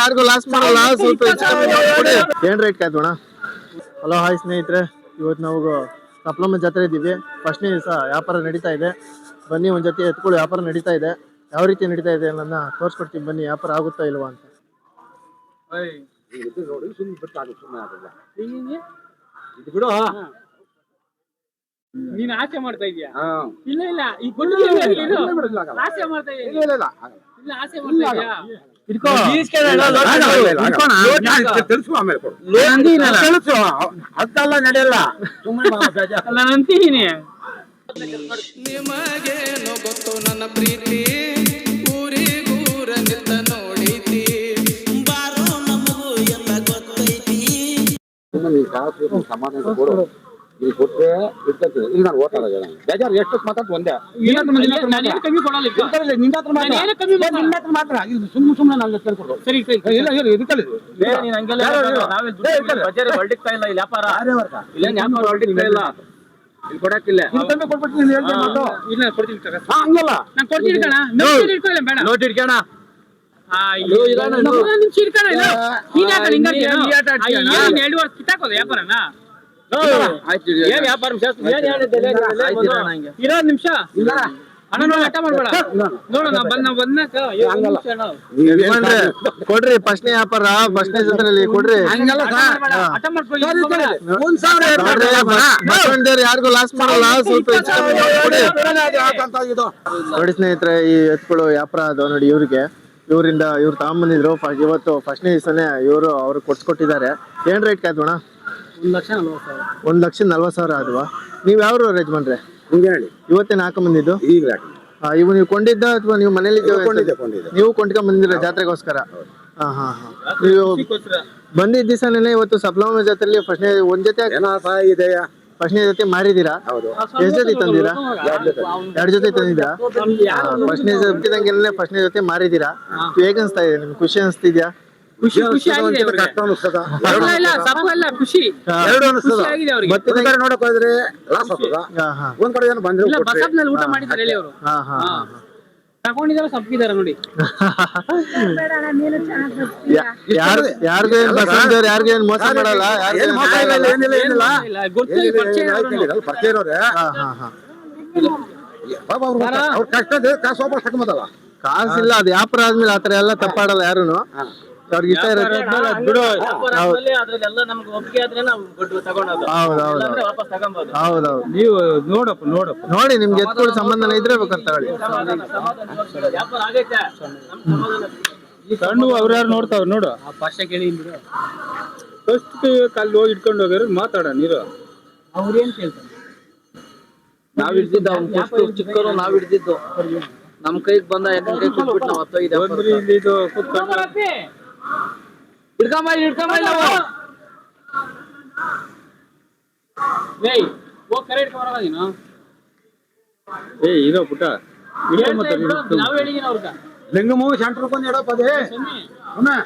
ಯಾರಿಗೂ ಲಾಸ್ ಮಾಡಲ್ಲ ಸ್ವಲ್ಪ ಏನ್ ರೇಟ್ ಹಲೋ ಹಾಯ್ ಸ್ನೇಹಿತರೆ. ಇವತ್ತು ನಾವು ಕಪ್ಲಮ್ಮ ಜಾತ್ರೆ ಇದ್ದೀವಿ. ಫಸ್ಟ್ನೇ ದಿವಸ ವ್ಯಾಪಾರ ನಡೀತಾ ಇದೆ. ಬನ್ನಿ ಒಂದು ಜೊತೆ ಎತ್ಕೊಳ್ಳಿ ವ್ಯಾಪಾರ ನಡೀತಾ ಇದೆ. ಯಾವ ರೀತಿ ನಡೀತಾ ಇದೆ ಅನ್ನೋದನ್ನ ತೋರಿಸ್ಕೊಡ್ತೀನಿ. ಬನ್ನಿ ವ್ಯಾಪಾರ ಆಗುತ್ತಾ ಇಲ್ವಾ ಅಂತ. ಇದು ಬಿಡು ನೀನ್ ಆಸೆ ಮಾಡ್ತಾ ಇದೀಯಾ ಇಲ್ಲ ಇಲ್ಲ. ಈ ಗುಂಡು ಇಲ್ಲ, ಇಲ್ಲ, ಇಲ್ಲ, ಇಲ್ಲ, ಬಿಡು, ಇಲ್ಲ, ಆಸೆ ಮಾಡ್ತಾ ಇದೀಯ ಇಲ್ಲ, ಇಲ್ಲ, ಇಲ್ಲ. ಇಲ್ಲ. ಆಸೆ ಮಾಡ್ತಾ ಇದೀಯಾ. ಅದೆಲ್ಲ ನಡೆಯಲ್ಲ. ಅಂತೀನಿ ನಿಮಗೇನು ಗೊತ್ತು ನನ್ನ ಪ್ರೀತಿ. ಊರಿಗೂರ ನಿಂತ ನೋಡಿದಿ ಬಾರೋ ನಮಗೂ ಎಲ್ಲ ಗೊತ್ತೈತಿ. ಸಮಾನ ಸಮಾಧಾನ ಕೊಡು. ನೀನ್ ಕೊಟ್ರೆ ಇರ್ತೈತೆ ಈಗ ನಾನು ಓದ್ತಾ ಇರೋದು ನಾನು. ಬೇಜಾರು ಎಷ್ಟು ಮಾತಾಡ್ತು ಒಂದೇ ನಿನ್ನ ಹತ್ರ ನಿನ್ನ ಹತ್ರ ನಾನು ಏನು ಮಾತ್ರ. ಕಮ್ಮಿ ಕೊಡಲ್ಲ ಈಗ. ಇರ್ತದೆ, ನಿನ್ನ ಹತ್ರ ಮಾತ್ರ. ನಾನು ಏನು ಕಮ್ಮಿ ಏ, ನಿನ್ನ ಹತ್ರ ಮಾತ್ರ ಇದು ಸುಮ್ಮನೆ ಸುಮ್ಮನೆ ನಂಗೆ ಕೇಳ್ಕೊಡು ಸರಿ ಸರಿ ಏ, ಇಲ್ಲ ಇಲ್ಲ ಇದಕ್ಕಲ್ಲ ಇದು. ಯಾರು ಇರು? ಏ, ಇರ್ತದೆ. ಇಲ್ಲ ಇಲ್ಲಿ ವ್ಯಾಪಾರ ಯಾರೇ ವರ್ಗ? ಇಲ್ಲ ವ್ಯಾಪಾರ ಹೊರಟಿಲ್ಲ ಇಲ್ಲ ಇಲ್ಲಿ ಕೊಡಕ್ಕಿಲ್ಲ ನೀನ್ ಕಮ್ಮಿ ಕೊಟ್ಬಿಟ್ಟು ನೀನ್ ಹೇಳ್ದೆ ಮಾತು. ಇಲ್ಲ ನಾನು ಕೊಡ್ತೀನಿ ತಗೋ. ಹಾ, ಹಂಗಲ್ಲ ನಾನು ಕೊಡ್ತೀನಿ ಕಣ ನೋಟ್ ಇಟ್ಕೊಳ್ಳಿ ಬೇಡ ನೋಟ್ ಇಟ್ಕೋಣ ಆ, ಅಯ್ಯೋ, ನಮ್ಮನ್ನ ನಿನ್ ಚಿರ್ಕಣ ಇಲ್ಲ. ನೀನ್ ಯಾಕೆ ಹಿಂಗ್ ಆಡ್ತೀಯ? ನೀನ್ ಆಟ ಆಡ್ತೀಯ ಅಣ್ಣ? ಅಯ್ಯೋ, ನೀನ್ ಎರಡು ವರ್ಷ ಕಿತ್ತಾಕೋದು ವ್ಯಾಪಾರನ ಏನ್ ವ್ಯಾಪಾರ ಇರೋದ್ ನಿಮಿಷ. ಅಣ್ಣ ನೋಡಿ ಆಟ ಮಾಡ್ಬೇಡ ನೋಡು ನಾ ಬಂದ ಬಂದ್ನಾಕ ಕೊಡ್ರಿ ಫಸ್ಟ್ನೇ ವ್ಯಾಪಾರ ಫಸ್ಟ್ನೇ ಜೊತೆಲಿ ಕೊಡ್ರಿ. ಹಂಗಲ್ಲ ಆಟ ಮಾಡ್ಕೊಳ್ಳಿ, ಯಾರಿಗೂ ಲಾಸ್ ಮಾಡಲ್ಲ ಸ್ವಲ್ಪ ನೋಡಿ ಸ್ನೇಹಿತರೆ ಈ ಎತ್ಗಳು ವ್ಯಾಪಾರ ಅದು ನೋಡಿ ಇವ್ರಿಗೆ. ಇವರಿಂದ ಇವ್ರು ತಗೊಂಬಂದಿದ್ರು ಇವತ್ತು ಫಸ್ಟ್ನೇ ದಿವಸನೇ ಇವರು ಅವ್ರಿಗೆ ಕೊಡ್ಸ್ಕೊಟ್ಟಿದ್ದಾರೆ. ಏನ್ ರೇಟ್ ಕಾಯ್ತು ಒಂದ್ ಲಕ್ಷ ನಲ್ವತ್ತು ಸಾವಿರ. ಆದ್ವಾ? ನೀವ್ ಯಾವ ಯಜಮಾನ್ರೆ? ಹಿಂಗೆ ಇವತ್ತೇ ನಾಲ್ಕು ಬಂದಿದ್ದು ಈಗ ಇವು ನೀವು ಕೊಂಡಿದ್ದ ಅಥವಾ ನೀವು ಮನೇಲಿ ನೀವು ಕೊಂಡ್ಕೊಂಡ್ ಬಂದಿರ ಜಾತ್ರೆಗೋಸ್ಕರ? ಹಾ ಹಾ ಹಾ. ನೀವು ಬಂದಿದ್ದ ದಿವಸನೇ ಇವತ್ತು ಸಪ್ಲಮ ಜಾತ್ರೆಲಿ ಫಸ್ಟ್ನೇ ಒಂದ್ ಜೊತೆ ಇದೆಯಾ ಫಸ್ಟ್ನೇ ಜೊತೆ ಮಾರಿದೀರಾ ಹೌದು. ಎಷ್ಟ್ ಜೊತೆ ತಂದಿರಾ ಎರಡ್ ಜೊತೆ. ತಂದಿದ್ದೀರಾ? ಫಸ್ಟ್ನೇ ಜೊತೆ ಫಸ್ಟ್ನೇ ಜೊತೆ ಮಾರಿದೀರಾ ಹೇಗ್ ಅನ್ಸ್ತಾ ಇದೆ ನಿಮ್ಗೆ? ಖುಷಿ ಅನ್ಸ್ತಿದ್ಯಾ? ಖುಷಿ ಖುಷಿ ಆಗಿದೆ ಒಂಚೂರು ಅವ್ರಿಗೆ. ಕಷ್ಟ ಅನಿಸ್ತದ ಇಲ್ಲ ಇಲ್ಲ ತಪ್ಪು ಅಲ್ಲ ಖುಷಿ. ಎರಡು ಅನಿಸ್ತದ ಖುಷಿ ಆಗಿದೆ ಅವ್ರಿಗೆ. ಮತ್ತೆ ಒಂದ್ ಕಡೆ ನೋಡಕ್ ಹೋದ್ರೆ ಲಾಸ್ ಆಗ್ತದ? ಹಾ ಹಾ. ಒಂದ್ ಕಡೆ ಏನೋ ಬಂದ್ರೆ ಇಲ್ಲ ಬಸಪ್ನಲ್ಲಿ ಊಟ ಮಾಡಿದ್ದಾರೆ ಹೇಳಿ ಅವರು. ಹಾ ಹಾ ತಗೊಂಡಿದ್ದಾರೆ ಸಪ್ಪಿದ್ದಾರೆ ನೋಡಿ. ಯಾರು ಯಾರಿಗೂ ಏನ್ ಬಸವಣ್ಣವ್ರು ಯಾರಿಗೂ ಏನ್ ಮೋಸ ಮಾಡಲ್ಲ ಯಾರಿಗೂ ಏನ್ ಏನ್ ಮೋಸ ಇಲ್ಲ, ಮಾಡಲ್ಲ. ಏನಿಲ್ಲ ಏನಿಲ್ಲ. ಇಲ್ಲ, ಗೊತ್ತಿಲ್ಲ, ಪರಿಚಯ ಇರೋರು ನಾವು. ಏನಿಲ್ಲ, ಪರಿಚಯ ಇರೋರೆ. ಹಾ ಹಾ ಹಾ. ಪಾಪ ಅವ್ರು ಅವ್ರ ಕಷ್ಟ ಇದೆ, ಕಾಸು ವಾಪಸ್ ಕಾಸಿಲ್ಲ ಅದು ವ್ಯಾಪಾರ ಆದ್ಮೇಲೆ ಆತರ ಎಲ್ಲ ತಪ್ಪಾಡಲ್ಲ ಯಾರುನು. ಅವ್ರಿಗೆ ಇಷ್ಟ ಇರುತ್ತೆ ಬಿಡು. ಅದ್ರಲ್ಲೆಲ್ಲ ನಮ್ಗೆ ಒಪ್ಪಿಗೆ ಆದ್ರೆ ನಾವು ಕೊಟ್ಟು ತಗೊಂಡೋದು ಹೌದು ಹೌದು ಇಲ್ಲಾಂದ್ರೆ ವಾಪಸ್ ತಗೊಂಬೋದು. ಹೌದೌದು. ನೀವು ನೋಡಪ್ಪ ನೋಡಪ್ಪ. ನೋಡಿ ನಿಮ್ಗೆ ಎತ್ಕೊಳ್ಳಿ ಸಂಬಂಧನ ಇದ್ರೆ ಬೇಕಂತ ತಗೊಳ್ಳಿ ಕಣ್ಣು ಆಗೈತೆ. ಯಾರು ಅವ್ರ್ಯಾರು ನೋಡ್ತಾವ್ ನೋಡು. ಭಾಷೆ ಕೇಳಿ ಫಸ್ಟ್ ಕಲ್ಲಿ ಹೋಗಿ ಇಟ್ಕೊಂಡು ಹೋಗ್ಯಾರ ಮಾತಾಡ ನೀರು ಅವ್ರೇನ್ ಕೇಳ್ತಾರೆ? ನಾವ್ ಹಿಡ್ದಿದ್ದು ಅವ್ನ್ ಫಸ್ಟ್ ಚಿಕ್ಕವರು ನಾವ್ ಹಿಡ್ದಿದ್ದು. ನಮ್ ಕೈಗ್ ಬಂದ ಯಾಕಂದ್ರೆ ಕೈ ಕೊಟ್ಬಿಟ್ಟು ನಾವ್ ಹತ್ತೋಗಿದೆ ಇದು ಕೂತ್ಕೊಂಡು ಹಿಡ್ಕೊಂಬ ಹಿಡ್ಕೊಂಬ ನಾವು ಏಯ್ ಹೋಗ್ ಕರೆ ಇಟ್ಕೊಂಬರಲ್ಲ ನೀನು ಏ ಇದೋ ಪುಟ ಹೇಳ್ತಾ ಇದ್ರು, ನಾವ್ ಹೇಳಿದೀನಿ ಅವ್ರ್ಗ ಲಿಂಗಮೂ ಸೆಂಟ್ರ್ ಕೊಂದ್ ಇಡಪ್ಪ ಅದೇ ಸುಮ್ಮನೆ ಸುಮ್ಮನೆ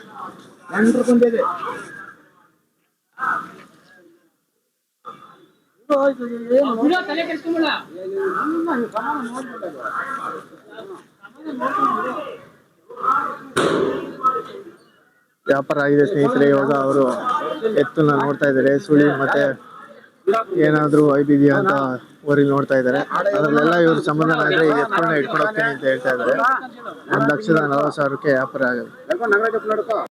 ಸೆಂಟ್ರ್ ಕೊಂದಿದೆ ಬಿಡು, ತಲೆ ಕೆಡ್ಸ್ಕೊಂಬೇಡ. ವ್ಯಾಪಾರ ಆಗಿದೆ ಸ್ನೇಹಿತರೆ, ಇವಾಗ ಅವರು ಎತ್ತನ್ನ ನೋಡ್ತಾ ಇದ್ದಾರೆ. ಸುಳಿ ಮತ್ತೆ ಏನಾದ್ರೂ ಐಬಿದೆಯಾ ಅಂತ ಊರಿಗೆ ನೋಡ್ತಾ ಇದ್ದಾರೆ. ಅದ್ರಲ್ಲೆಲ್ಲ ಇವ್ರ ಸಂಬಂಧನ ಆದ್ರೆ ಈ ಎತ್ತನ್ನ ಇಟ್ಕೊಂಡು ಹೋಗ್ತೀನಿ ಅಂತ ಹೇಳ್ತಾ ಇದ್ದಾರೆ. ಒಂದ್ ಲಕ್ಷದ ನಲವತ್ತು ಸಾವಿರಕ್ಕೆ ವ್ಯಾಪಾರ ಆಗಿದೆ